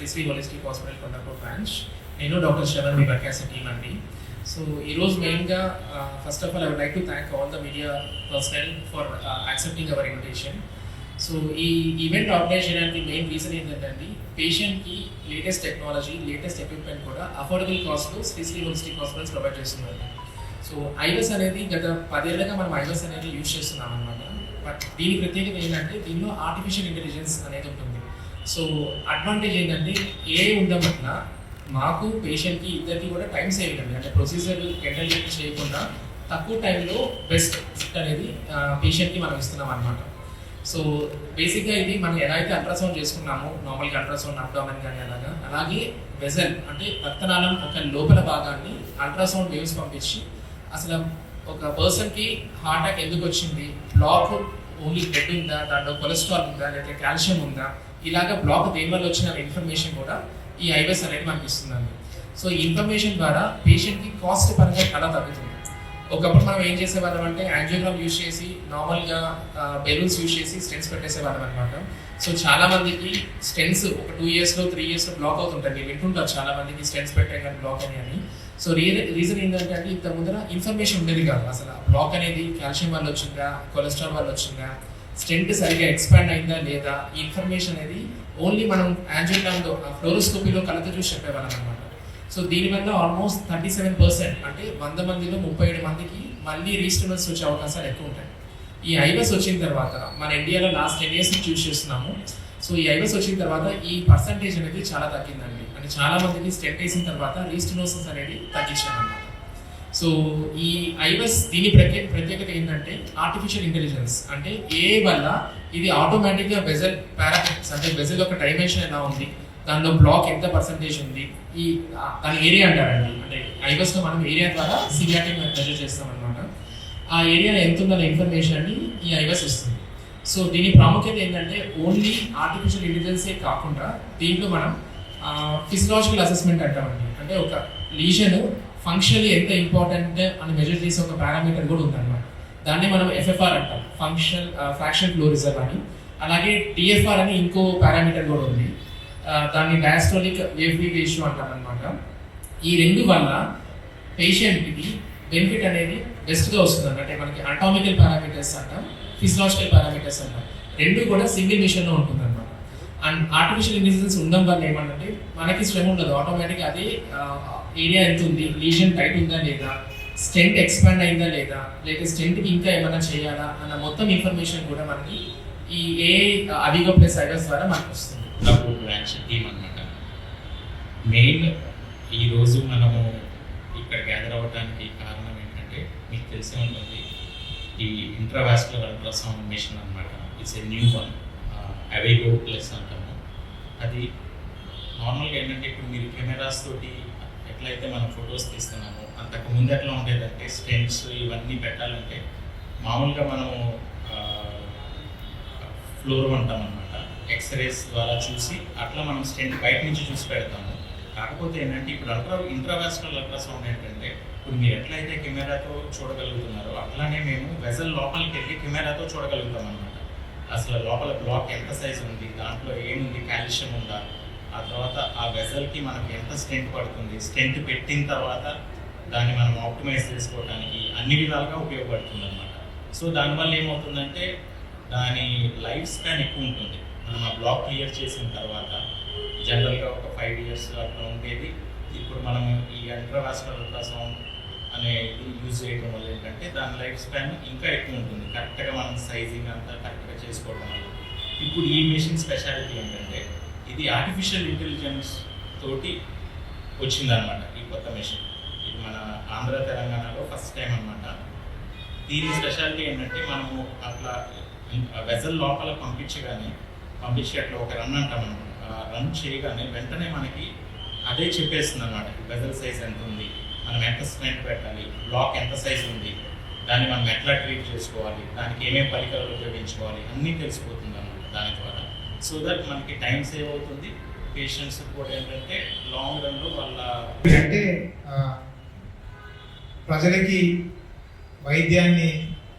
Sri Sri holistic hospital Kondapur branch నేను doctor Sharan మీ బర్కాస టీమ్ అండి సో ఈరోజు మెయిన్గా first of all I would like to thank all the media personnel for accepting our invitation so ఈ event organise చేయడానికి main reason ఏంటంటే పేషెంట్కి లేటెస్ట్ టెక్నాలజీ లేటెస్ట్ ఎక్విప్మెంట్ కూడా అఫోర్డబుల్ కాస్ట్లో శ్రీశ్రీ హోలిస్టిక్ హాస్పిటల్స్ ప్రొవైడ్ చేస్తున్నారు. సో ఐవస్ అనేది గత పదేళ్ళగా మనం ఐవస్ అనేది యూజ్ చేస్తున్నాం అనమాట బట్ దీని ప్రత్యేకత ఏంటంటే దీనిలో ఆర్టిఫిషియల్ ఇంటెలిజెన్స్ అనేది ఉంటుంది. సో అడ్వాంటేజ్ ఏంటంటే ఏ ఉండడం మాకు పేషెంట్కి ఇద్దరికి కూడా టైం సేవ్ అండి అంటే ప్రొసీజర్ ఎంటర్ చేయకుండా తక్కువ టైంలో బెస్ట్ అనేది పేషెంట్కి మనం ఇస్తున్నాం అనమాట సో బేసిక్గా ఇది మనం ఎలా అయితే అల్ట్రాసౌండ్ చేసుకున్నామో నార్మల్గా అల్ట్రాసౌండ్ అబ్డామన్ కానీ అలాగా అలాగే వెజల్ అంటే రక్తనాళం ఒక లోపల భాగాన్ని అల్ట్రాసౌండ్ వేవ్స్ పంపించి అసలు ఒక పర్సన్కి హార్ట్ అటాక్ ఎందుకు వచ్చింది? బ్లాక్ ఓన్లీ బ్లడ్ ఉందా? దాంట్లో కొలెస్ట్రాల్ ఉందా? లేకపోతే కాల్షియం ఉందా? ఇలాగ బ్లాక్ దేనివల్ల వచ్చిన ఇన్ఫర్మేషన్ కూడా ఈ ఐవెస్ అనేది మనకి ఇస్తుందండి. సో ఈ ఇన్ఫర్మేషన్ ద్వారా పేషెంట్కి కాస్ట్ పరంగా చాలా తగ్గుతుంది. ఒకప్పుడు మనం ఏం చేసేవాళ్ళం అంటే యాంజియోగ్రామ్ యూజ్ చేసి నార్మల్గా బెలూన్స్ యూజ్ చేసి స్టెన్స్ పెట్టేసేవాళ్ళం అనమాట సో చాలా మందికి స్టెన్స్ ఒక టూ ఇయర్స్లో త్రీ ఇయర్స్లో బ్లాక్ అవుతుంటాయి. మీరు వింటుంటారు చాలా మందికి స్టెన్స్ పెట్టే కానీ బ్లాక్ అని అని. సో రీ రీజన్ ఏంటంటే అంటే ఇంత ముందర ఇన్ఫర్మేషన్ ఉండేది కాదు. అసలు బ్లాక్ అనేది కాల్షియం వల్ల వచ్చిందా కొలెస్ట్రాల్ వల్ల వచ్చిందా స్టెంట్ సరిగా ఎక్స్పాండ్ అయిందా లేదా? ఈ ఇన్ఫర్మేషన్ అనేది ఓన్లీ మనం యాంజియోగ్రామ్లో ఫ్లోరోస్కోపీలో కలత చూసి చెప్పేవాళ్ళం అనమాట సో దీనివల్ల ఆల్మోస్ట్ థర్టీ సెవెన్ పర్సెంట్ అంటే వంద మందిలో ముప్పై ఏడు మందికి మళ్ళీ రీస్టిమల్స్ వచ్చే అవకాశాలు ఎక్కువ ఉంటాయి. ఈ ఐవస్ వచ్చిన తర్వాత మన ఇండియాలో లాస్ట్ టెన్ ఇయర్స్ చూస్ చేస్తున్నాము. సో ఈ ఐవస్ వచ్చిన తర్వాత ఈ పర్సంటేజ్ అనేది చాలా తగ్గిందండి. అంటే చాలా మందికి స్టెంట్ వేసిన తర్వాత రీస్టినోసిస్ అనేది తగ్గించామన్నమాట. సో ఈ ఐవస్ దీని ప్రత్యేక ప్రత్యేకత ఏంటంటే ఆర్టిఫిషియల్ ఇంటెలిజెన్స్ అంటే ఏ వల్ల ఇది ఆటోమేటిక్గా బెజల్ పారామీటర్స్ అంటే బెజల్ యొక్క డైమెన్షన్ ఎలా ఉంది? దానిలో బ్లాక్ ఎంత పర్సంటేజ్ ఉంది? ఈ ఆ, దాని ఏరియా అంటారండి. అంటే ఐవస్లో మనం ఏరియా ద్వారా సివియాటిక్ మెజర్ చేస్తాం అనమాట ఆ ఏరియాలో ఎంత ఉందన్న ఇన్ఫర్మేషన్ అని ఈ ఐవస్ ఇస్తుంది. సో దీని ప్రాముఖ్యత ఏంటంటే ఓన్లీ ఆర్టిఫిషియల్ ఇంటెలిజెన్సే కాకుండా దీంట్లో మనం ఫిజియలాజికల్ అసెస్మెంట్ అంటామండి. అంటే ఒక లీజన్ ఫంక్షనల్ ఎంత ఇంపార్టెంట్ అని మెజర్ చేసే ఒక పారామీటర్ కూడా ఉందన్నమాట. దాన్ని మనం ఎఫ్ఎఫ్ఆర్ అంటాం. ఫంక్షన్ ఫ్రాక్షన్ ఫ్లో రిజర్వ్ అని. అలాగే టిఎఫ్ఆర్ అని ఇంకో పారామీటర్ కూడా ఉంది. Uh, దాన్ని డయాస్ట్రోలిక్ వేవ్ రేషియో అంటాం అనమాట ఈ రెండు వల్ల పేషెంట్కి బెనిఫిట్ అనేది బెస్ట్గా వస్తుంది అంటే మనకి అటామికల్ పారామీటర్స్ అంటాం ఫిజియలాజికల్ పారామీటర్స్ అంటాం. రెండు కూడా సింగిల్ మిషన్లో ఉంటుంది అనమాట అండ్ ఆర్టిఫిషియల్ ఇంటెలిజెన్స్ ఉండడం వల్ల ఏమంటే మనకి శ్రమ ఉండదు. ఆటోమేటిక్ అదే uh, ఏరియా ఎంత ఉంది? లీషన్ టైట్ ఉందా లేదా? స్టెంట్ ఎక్స్పాండ్ అయిందా లేదా? లేక స్టెంట్కి ఇంకా ఏమైనా చేయాలా? అన్న మొత్తం ఇన్ఫర్మేషన్ కూడా మనకి ఈ ఏ అవిగో ప్లస్ ఐవస్ ద్వారా మనకు వస్తుంది. డబ్బు టీమ్ అనమాట మెయిన్ ఈరోజు మనము ఇక్కడ గ్యాదర్ అవ్వడానికి కారణం ఏంటంటే మీకు తెలిసే ఉంటుంది ఈ ఇంట్రావాస్కులర్ అల్ట్రాసౌండ్ మిషన్ అనమాట it's a new one Avvigo plus అంటాము. అది నార్మల్గా ఏంటంటే ఇప్పుడు మీరు కెమెరాస్ తోటి ఎట్లయితే మనం ఫొటోస్ తీస్తున్నామో అంతకు ముందు ఎట్లా ఉండేదంటే స్టెంట్స్ ఇవన్నీ పెట్టాలంటే మామూలుగా మనము ఫ్లోర్ అంటాం అనమాట ఎక్స్రేస్ ద్వారా చూసి అట్లా మనం స్టెంట్ బయట నుంచి చూసి పెడతాము. కాకపోతే ఏంటంటే ఇప్పుడు అల్ట్రా ఇంట్రావాస్కల్ అల్ట్రాసౌండ్ ఏంటంటే ఇప్పుడు మీరు ఎట్లయితే కెమెరాతో చూడగలుగుతున్నారో అట్లానే మేము వెజల్ లోపలికి వెళ్ళి కెమెరాతో చూడగలుగుతాం అనమాట అసలు లోపల బ్లాక్ ఎంత సైజ్ ఉంది దాంట్లో ఏముంది కాల్షియం ఉందా ఆ తర్వాత ఆ వెజల్కి మనకి ఎంత స్టెంట్ పడుతుంది? స్టెంట్ పెట్టిన తర్వాత దాన్ని మనం ఆప్టిమైజ్ చేసుకోవడానికి అన్ని విధాలుగా ఉపయోగపడుతుంది అనమాట సో దానివల్ల ఏమవుతుందంటే దాని లైఫ్ స్పాన్ ఎక్కువ ఉంటుంది. మనం ఆ బ్లాక్ క్లియర్ చేసిన తర్వాత జనరల్గా ఒక ఫైవ్ ఇయర్స్ అట్లా ఉండేది. ఇప్పుడు మనం ఈ అల్ట్రావాస్కులర్ అల్ట్రాసౌండ్ అనే యూజ్ చేయడం వల్ల ఏంటంటే దాని లైఫ్ స్పాన్ ఇంకా ఎక్కువ ఉంటుంది. కరెక్ట్గా మనం సైజింగ్ అంతా కరెక్ట్గా చేసుకోవడం వల్ల. ఇప్పుడు ఈ మిషన్ స్పెషాలిటీ ఏంటంటే ఇది ఆర్టిఫిషియల్ ఇంటెలిజెన్స్ తోటి వచ్చిందనమాట ఈ కొత్త మెషిన్ ఇది మన ఆంధ్ర తెలంగాణలో ఫస్ట్ టైం అనమాట దీని స్పెషాలిటీ ఏంటంటే మనము అట్లా వెజల్ లోపల పంపించగానే పంపించి అట్లా ఒక రన్ అంటాం అనమాట రన్ చేయగానే వెంటనే మనకి అదే చెప్పేస్తుంది అనమాట వెజల్ సైజ్ ఎంత ఉంది? మనం ఎంత స్ట్రెంత్ పెట్టాలి? బ్లాక్ ఎంత సైజ్ ఉంది? దాన్ని మనం ఎట్లా ట్రీట్ చేసుకోవాలి? దానికి ఏమేమి పరికరాలు ఉపయోగించుకోవాలి? అన్నీ తెలిసిపోతుంది అనమాట దాని ద్వారా. సో దట్ మనకి టైం సేవ్ అవుతుంది. పేషెంట్స్ కూడా ఏంటంటే లాంగ్ రన్లో వాళ్ళ అంటే ప్రజలకి వైద్యాన్ని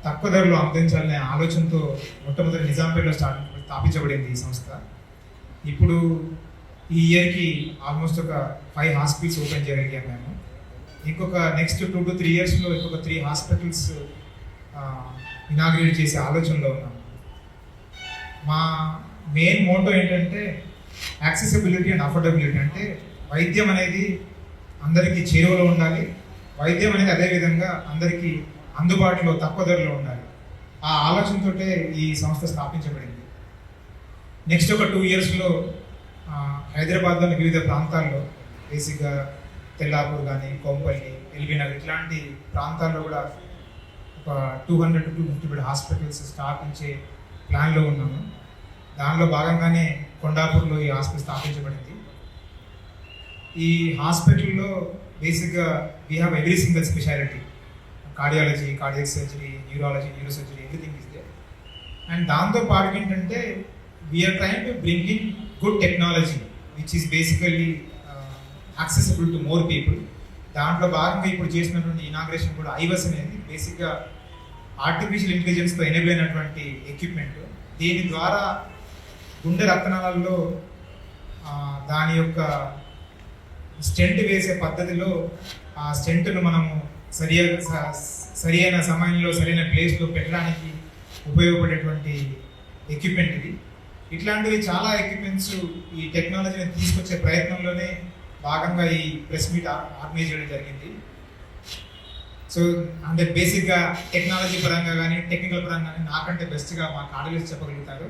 తక్కువ ధరలో అందించాలనే ఆలోచనతో మొట్టమొదటి నిజాంపేటలో స్టార్ట్ స్థాపించబడింది ఈ సంస్థ. ఇప్పుడు ఈ ఇయర్కి ఆల్మోస్ట్ ఒక ఫైవ్ హాస్పిటల్స్ ఓపెన్ చేయగలిగాం మేము ఇంకొక నెక్స్ట్ టూ టు త్రీ ఇయర్స్లో ఇంకొక త్రీ హాస్పిటల్స్ ఇనాగ్రేట్ చేసే ఆలోచనలో ఉన్నాము మా మెయిన్ మోటో ఏంటంటే యాక్సెసిబిలిటీ అండ్ అఫోర్డబిలిటీ. అంటే వైద్యం అనేది అందరికీ చేరువలో ఉండాలి. వైద్యం అనేది అదేవిధంగా అందరికీ అందుబాటులో తక్కువ ధరలో ఉండాలి. ఆ ఆలోచనతోటే ఈ సంస్థ స్థాపించబడింది. నెక్స్ట్ ఒక టూ ఇయర్స్లో హైదరాబాద్లోని వివిధ ప్రాంతాల్లో బేసిక్గా తెల్లాపూర్ కానీ కొంపల్లి ఎల్బీనగర్ ఇట్లాంటి ప్రాంతాల్లో కూడా ఒక two hundred to two fifty bed hospitals స్థాపించే ప్లాన్లో ఉన్నాము. దానిలో భాగంగానే కొండాపూర్లో ఈ హాస్పిటల్ స్థాపించబడింది. ఈ హాస్పిటల్లో బేసిక్గా we have every single speciality cardiology cardiac surgery neurology neuro surgery everything is there and దాంతో పాటు ఏంటంటే we are trying to bring in good technology which is basically accessible to more people దాంట్లో భాగంగా ఇప్పుడు చేసినటువంటి ఇనాగ్రేషన్ కూడా IVUS అనేది బేసిక్గా ఆర్టిఫిషియల్ ఇంటెలిజెన్స్తో ఎనేబుల్ అయినటువంటి ఎక్విప్మెంట్ దీని ద్వారా గుండె రత్నాలలో దాని యొక్క స్టెంట్ వేసే పద్ధతిలో ఆ స్టెంట్ను మనము సరి సరి అయిన సమయంలో సరైన ప్లేస్లో పెట్టడానికి ఉపయోగపడేటువంటి ఎక్విప్మెంట్ ఇది. ఇట్లాంటివి చాలా ఎక్విప్మెంట్స్ ఈ టెక్నాలజీని తీసుకొచ్చే ప్రయత్నంలోనే భాగంగా ఈ ప్రెస్ మీట్ ఆర్గనైజ్ చేయడం జరిగింది. సో అంటే బేసిక్గా టెక్నాలజీ పరంగా కానీ టెక్నికల్ పరంగా కానీ నాకంటే బెస్ట్గా మా కాడలిస్ట్ చెప్పగలుగుతారు.